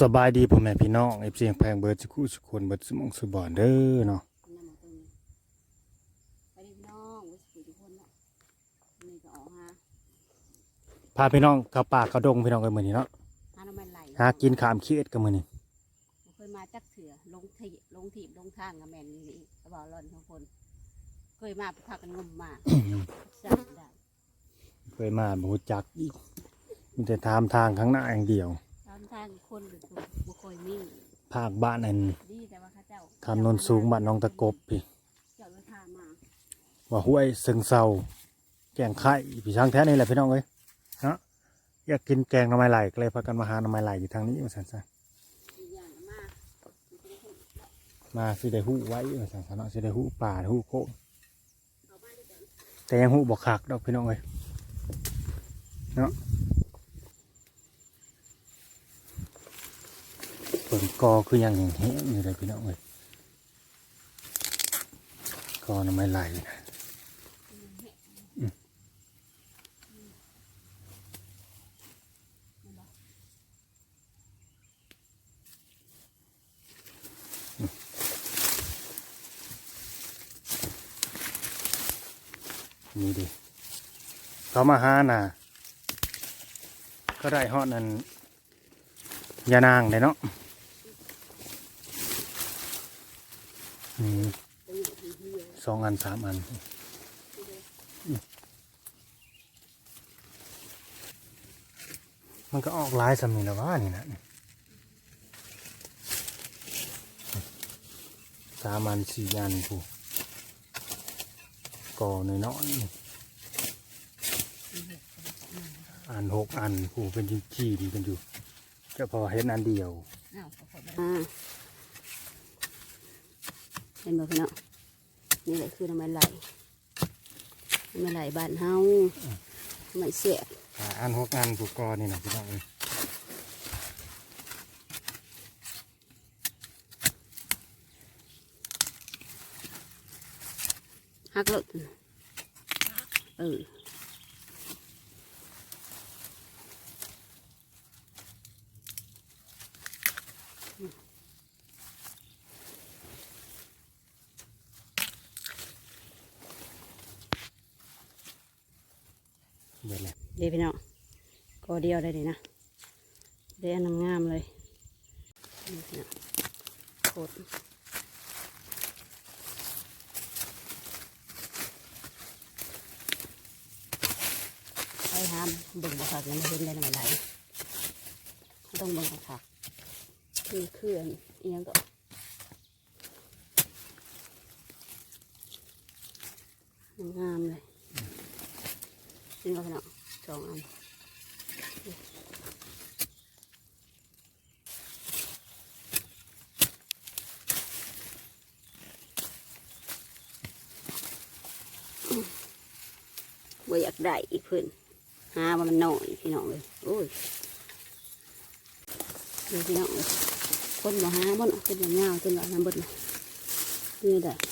สบายดีพ่อแม่พี่น้องเอฟซีแพงเบิร์ดสุขุสุคนเบิร์ดสมองสุบอนเด้อเนาะนำมาตรงนี้ไปดิพี่น้องไว้สวยทุกคนละนี่ก็ออกหาพาพี่น้องเข้าป่าเข้าดงพี่น้องกันมื้อนี้เนาะหาน้ำมันไหลหากินขามขี้เอ็ดกันมื้อนี้บ่เคยมาจักเถื่อลงทีลงทีบลงทางกับแม่นนี่กระเป๋าร่อนทุกคน เคยมาพากันงมมาจำได้เคยมาบ่รู้จักอีกมีแต่ถามทางข้างหน้าอย่างเดียวตาม ทางคนหรือตัวบุคอยมีภาคบ้านอันดีแต่ว่าเข้าเจ้าคำนนสูงบ้านน้องตะกบพี่เจ้าเลยพามาว่าห้วยเซิงเซาแกงไข่พี่ช้างแท้นี่แหละพี่น้องเอ้ยเนาะอยากกินแกงหน่อไม้ไหลก็เลยพากันมาหาหน่อไม้ไหลอยู่ทางนี้ว่าซั่นซะอีกอย่างก็มามาสิได้ฮู้ไว้ว่าซั่นซะเนาะสิได้ฮู้ป่าฮู้โคกเอาบ้านด้วยกันแต่ยังฮู้บ่คักดอกพี่น้องเอ้ยเนาะ เปิ่นกอคือยังแห้งๆอยู่เลยพี่น้องเอ้ยกอนไม้ไหลนะอืมนี่ดิเขามาหาน่ะก็ได้ฮอดนั่นยานางเลยเนาะ มตรงนี้ทีเดียวสองอันสามอันมันก็ออกหลายสำนีแล้วว่านี่นะสามอันสี่อันผู้ก่อน้อยน้อยๆอันหกอันผู้เป็นจี้ดีกันอยู่จะพอเห็นอันเดียวอ้าวขอขออ่า เห็นบ่พี่น้องนี่แหละคือน้ำมันไหลน้ำมันไหลบ้านเฮาไม่เสียอ่าอันหกอันผู้กอนี่นะพี่น้องเอ้ยฮักรถเออ เบิดเลยเดี๋ยวพี่น้องก็เดียวได้เลยนะเดี๋ยวน้ำงามเลยนี่พี่น้องโคตรไปหามบิ่งบ่คักยังไม่เห็นได้หน้ำมันไหลต้องบิ่งบ่คักนี่คืออันเอียงก็งามเลย นี่ก็พี่น้องสองอันว่าอยากได้อีกเพื่อนหาว่ามันน้อยพี่น้องเลยโอ้ยนี่พี่น้องเลยคนบ่หาบ่เนาะเป็นอย่างเงาจนว่าน้ำเบดเลยนี่ได้สุ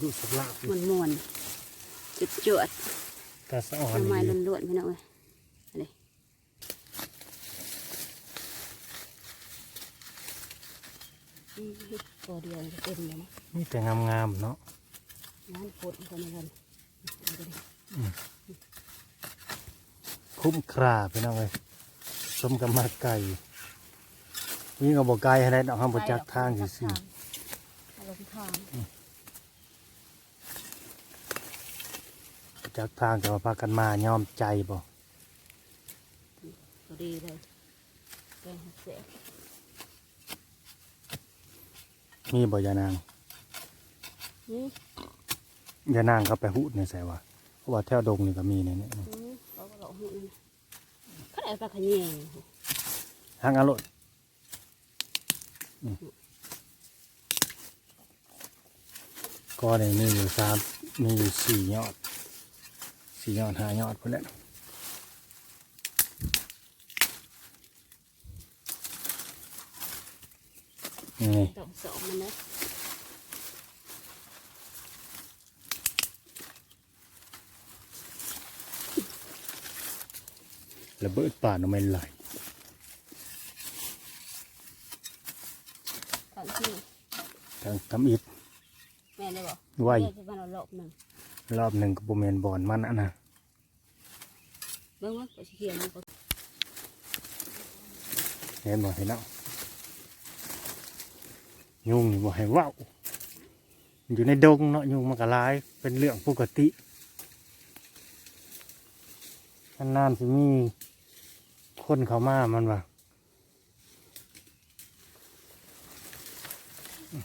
ดุสุดลาบมันมวนจุดจวดกระสะอ่อนทำไมดีล้วนๆพี่น้องเอ้ยอันนี้อืมตัวเดียวจะเต็มเลยนะนี่แต่งามๆเนาะน้ำปวดคนละคนเอาไปดิคุ้มคราพี่น้องเลยสมกับมาไก่นี่ก็บอกไก่ให้ได้ดอกห้ามบจักทางสิสิเอาลง ทางจักทางแต่ว่าพากันมายอมใจบ่ตัวดีเลยแกงเสียมีบ่ยานางนี่ยานางเขาไปหูดในใส่ว่าเพราะว่าแถวดงนี่ก็มีในนี้นี่เขาก็หลอกหุ่นเขาได้ปลาขะแยงทางอารมณ์ก็เนี่ยมีอยู่สามมีอยู่สี่ยอด สี่ยอดห้ายอดพอแล้วนี่ต้องสอบมันนะระเบิดป่าหน่อไม้ไหลตอนที่ทางทำอิฐแม่ได้บอกไว้ แม่จะมาเราหลบหนึ่งรอบหนึ่งก็บ่แม่นบอนมันอะนะเบิ่งว่าไปเขียนมันก็เห็นบ่เห็นแล้วยุงนี่บ่ให้เว้าอยู่ในดงเนาะยุงมันก็หลายเป็นเรื่องปกตินานๆสิมีคนเข้ามามันว่าอืม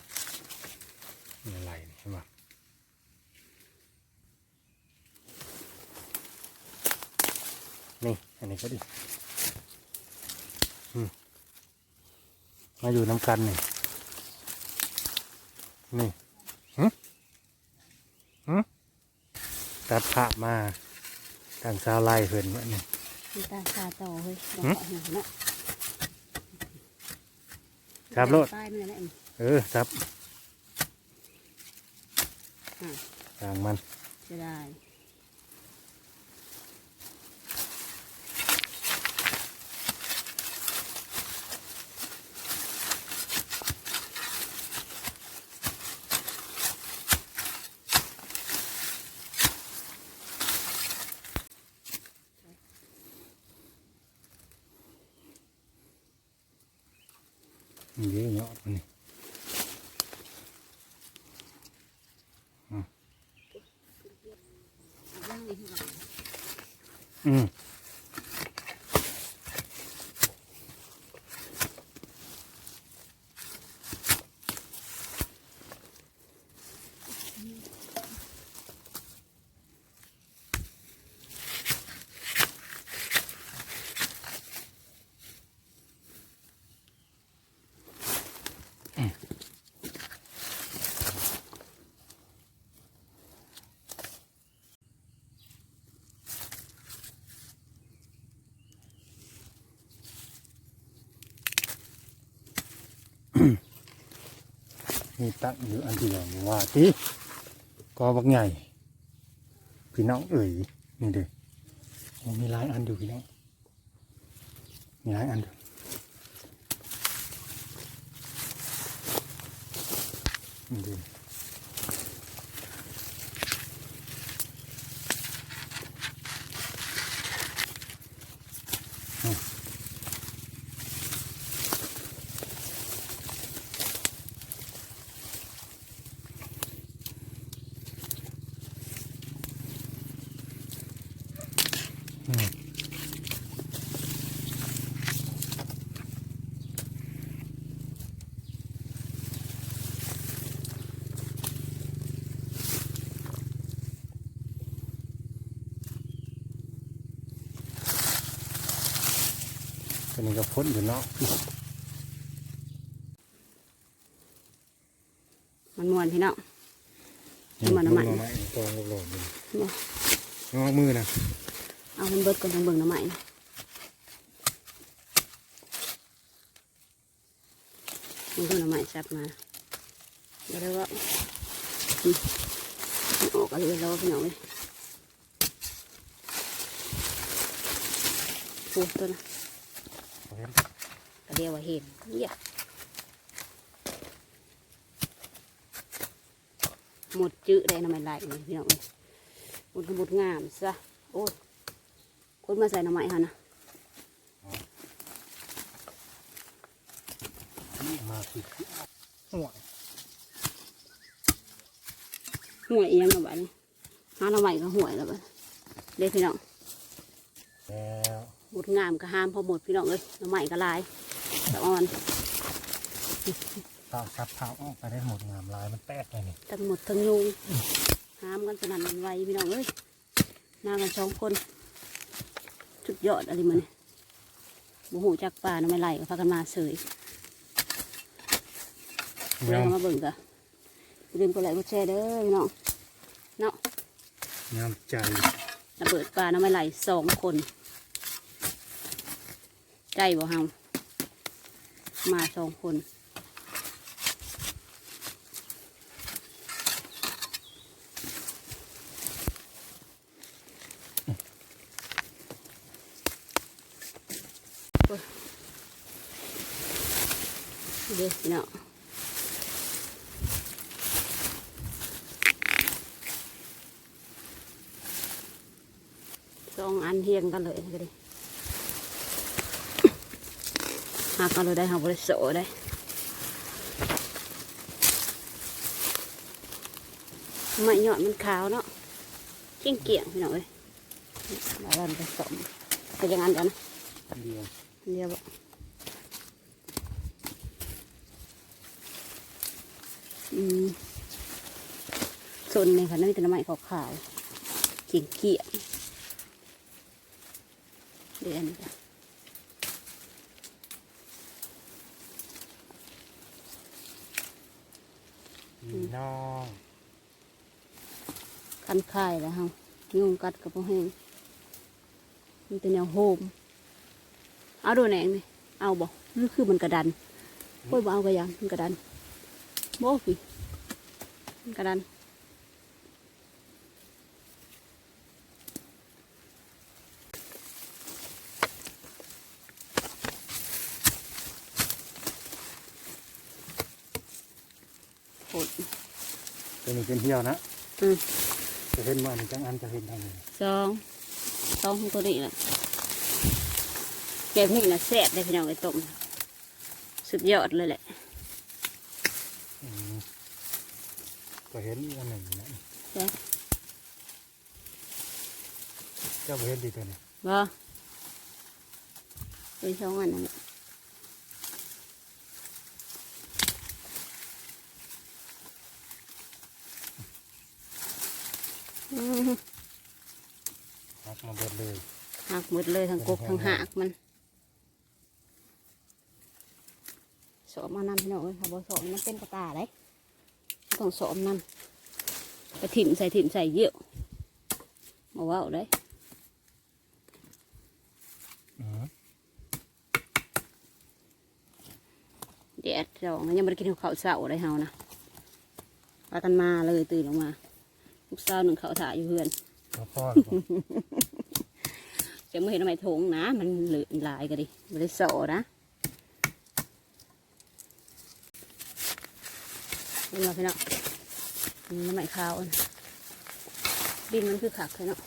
อะไรนี่เห็นบ่ นี่อันนี้ก็ดีมาอยู่น้ำกันนี่ นี่หึหึตัดภาพมาทางซาวไล่เพิ่นวะนี่มีตาชาโตเฮ้ยหืมเห็นนะครับโลดป้ายมันอะไรเออครับอ่าทางมันจะได้ นี่เยอะเนาะมันนี่ ย่างนี่คือว่า อืม นี่ตั้งอยู่อันเดียวว่าติกอบักใหญ่พี่น้องเอ๋ยนี่เด้อมีหลายอันอยู่พี่น้องมีหลายอันอยู่นี่เด้อ นี้ก็พ้นอยู่เนาะมันมวนพี่น้องนี่มันน้ำมันน้ำมันตรงกับโหลดเลยบ่งอมือนะเอามันเบิดก่อนจังเบิ่งน้ำใหม่นะมันก็น้ำใหม่ซับมาเดี๋ยวเราว่าอืมมันออกอะไรแล้วพี่น้องเลยปูตัวนะเห็น กระเดียวว่าเห็นเหี้ยหมดจื้อได้น้ำมันไหลเลยพี่น้องเลยหมดก็หมดงามซะโอ้ยคนมาใส่น้ำมันฮะนะมาสิห่วยห่วยเอียงกับบ้านนี้หาน้ำมันก็ห่วยแล้วบ้านเด้พี่น้องแล้ว หมดงามก็ห้ามพอหมดพี่น้องเลยน้ำมันก็หลายแต่อ่อนตาซับเท้าออกไปได้หมดงามลายมันแตกเลยนี่ทั้งหมดทั้งยุงห้ามกันสนั่นหวันไหวพี่น้องเอ้ยนากันสองคนสุดยอดอะไรมันยบูหูจักป่าน้ำมันไหลก็พากันมาเสยเดี๋เดี๋ยยววมาเบิ่งกันอย่าลืมกดไลค์กดแชร์เด้อพี่น้องเนาะงามใจระเบิดปลาน้ำมันไหลสองคน ได้บ่เฮามาสองคนเด็กเนาะสองอันเฮียงกันเลยก็ได้ หากันเลยได้หาบริโซได้ไม่หยอดมันขาวเนาะเกี่ยงเกี่ยงพี่น้องเอ้ยมาวันผสมเป็นอยังไงกันนะเดียวเดียวบ่อืมส่วนนี้ค่ะนั่นเป็นน้ำมันขาวๆเกี่ยงเกี่ยงเดี๋ยวอันนี้ค่ะ พี่น้อง คันคายแล้วเฮายุงกัดกับพวกแห้งมันเป็นแนวโฮม เอาดูแหนงนี่เอาบ่หรือคือมันกระดันโอ้ยบ่เอากระยังมันกระดันบ่พี่มันกระดันโหดตัวนี้เป็นเที่ยวนะ อืม จะเห็นว่าอันนี้จังอันจะเห็นทางนี้สองสองของตัวนี้แหละแบบนี้นะแซ่บได้พี่น้องไอ้ต้มสุดยอดเลยแหละอืมก็เห็นอีกอันหนึ่งนะใช่เจ้าบ่เห็นดีตัวนี้บ่เป็นสองอันนั่นแหละ หักมาเบิดเลยหักหมดเลยทั้งกกทั้งหักมันสอมมานำพี่น้องเอ้ยค่ะบ่สอมมันเป็นกระตาได้ต้องสอมนำไปถิ่มใส่ถิ่มใส่เยี่ยวมาว่าได้อืมแดดดองยังไม่ได้กินข้าวเช้าเลยเฮานะพากันมาเลยตื่นออกมา ลูกสาวหนึ่งเขาวถ่ายอยู่เพื่อนแล้วพ่อหรือเปล่าจะไม่เห็นทำไมทงนะ มันเหลือหลายกันดิไม่ได้โสนะเป็นไงพี่น้องนี่น้ำมันขาวนะดินมันคือขักเลยเนาะ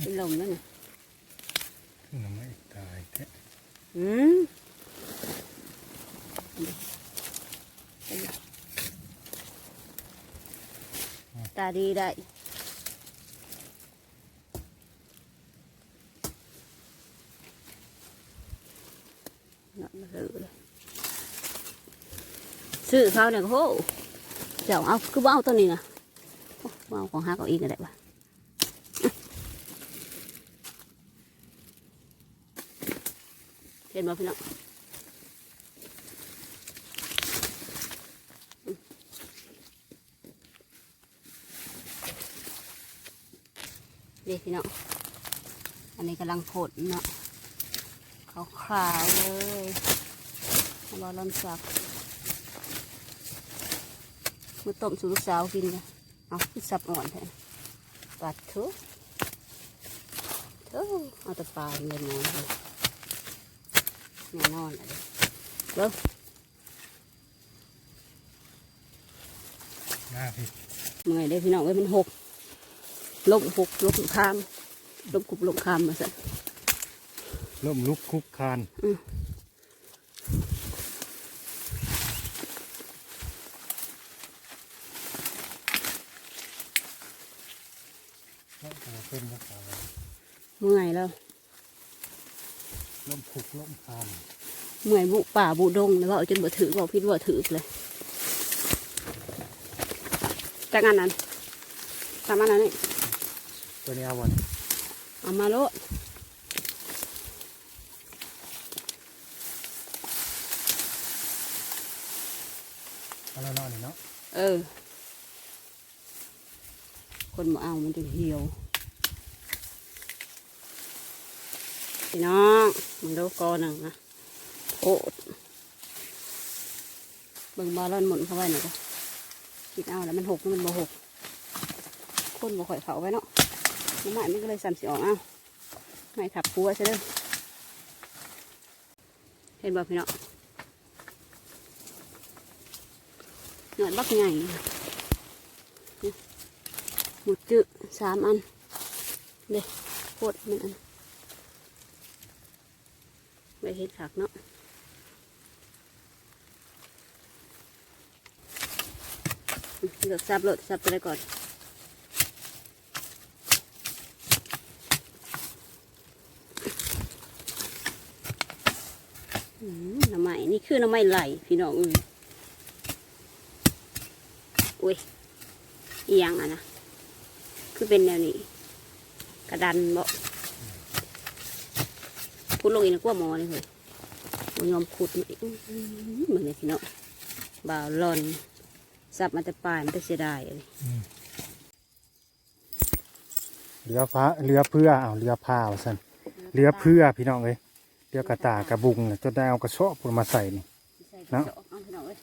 เป็นลมแล้วเนี่ยขึ้นมาไม่ตายแท้อืมตาดีได้ นอนมาซื้ซื้อเขาเนี่ยโหเจ้าเอาคือเอาตัวนี้นะเอาของฮักเอาอีกก็ได้ปะเห็นบ่พี่น้อง เด็กพี่น้องอันนี้กำลังผลเนาะขาวขาวๆเลยเอาบอลอนสับมือต้มสู่ลูกสาวกินกันเอาคือสับอ่อนแทนปัดทุทุเอาแต่ปลาเงินนอนเลยแน่นอนอะไรเบิ้งหน้าพี่เมื่อยได้อพี่น้องเอ้ยมันหก ลมหกลมคามลมกุบลมคามมาสิเริ่มลุกคุกคานอืมแล้วก็เป็นภาษาเมื่อยแล้วล่มคุกล่มคานเมื่อยบุป่าบุดงแล้วว่าเอาจนบ่ถือบอกพิดว่าถือเลยจากอันนั้นตามอันนั้นนี่ ตัวนี้เอาวันเอามาโลดเอาแล้วเนอนนี่เนาะเออ คนมาเอามันจะเหี่ยวพี่น้องมันดูกอหนึ่งนะโคตรเบิ่งบอลลอนหมุนเข้าไปหน่อยก็คิดเอาแล้วมันหกมันบ่หกคนบ่ข่อยเขาไว้เนาะ น้ำไม้มันก็เลยสั่นสีออกเอาไม่ถับปัวซะเด้อเห็นบ่พี่น้องหนวดบักใหญ่หมดจืดสามอันเด้โคตรมันอันไว้เห็ดผักเนาะเลือกซับเลยซับไปเลยก่อน หน่อไม้นี่คือหน่อไม้ไหลพี่น้องเอ้ยอุ้ยอียังอะนะ คือเป็นแนวนี้ กระดันบ่พุดลงอีกนะกว่าหมอเลยเฮ้ยยอมขุดมันอีกอื้อหือมึงเนี่ยพี่น้องบ่าวหลอนสับมาแต่ปลายมันจะเสียดายเลยเรือฟ้าเรือเพื่อเอาเรือผ้าว่าซั่นเรือเพื่อพี่น้องเอ้ย เรือกระตากระบุงน่ะจนได้เอากระสอบพุ่นมาใส่นี่ ใส่เนาะกระจกเอาพี่น้องเอ้ย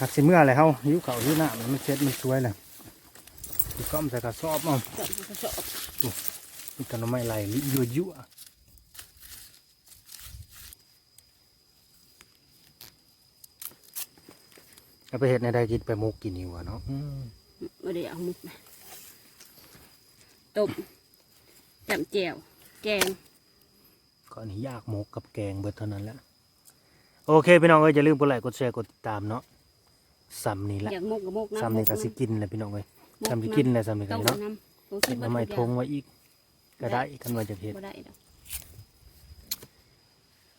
หักสิเมื่ออะไรเฮาหิวข้าวหิวน้ำมันเช็ดมันสวยแหละพี่ก้อมใส่กระสอบเอาเจาะกระจกมีกันไม่ไหลยั่วยั่วเอาไปเห็ดในใดกินไปมุกกินอยู่วะเนาะอืมไม่ได้เอามุกนะต้มจำแจ่วแกง ก่อนนี้ยากหมกกับแกงเบิดเท่านั้นแหละโอเคพี่น้องเอ้ยอย่าลืมกดไลค์กดแชร์กดติดตามเนาะซ้ำนี่แหละอยากมุกกับมุกนะซ้ำนี่ก็สิกินแหละพี่น้องเอ้ยซ้ำสิกินแหละซ้ำนี่ก็ต้องเนาะน้ำต้องเห็ดน้ำไม้ทงไว้อีกก็ได้กันว่าจะเห็ดบ่ได้ดอก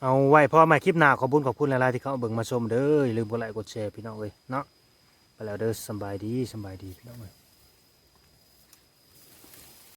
เอาไว้พอมาคลิปหน้าขอบคุณขอบคุณหลายๆที่เขาเอาเบิ่งมาชมเด้ออย่าลืมกดไลค์กดแชร์พี่น้องเอ้ยเนาะไปแล้วเด้อสำบายดีสำบายดีพี่น้องเอ้ย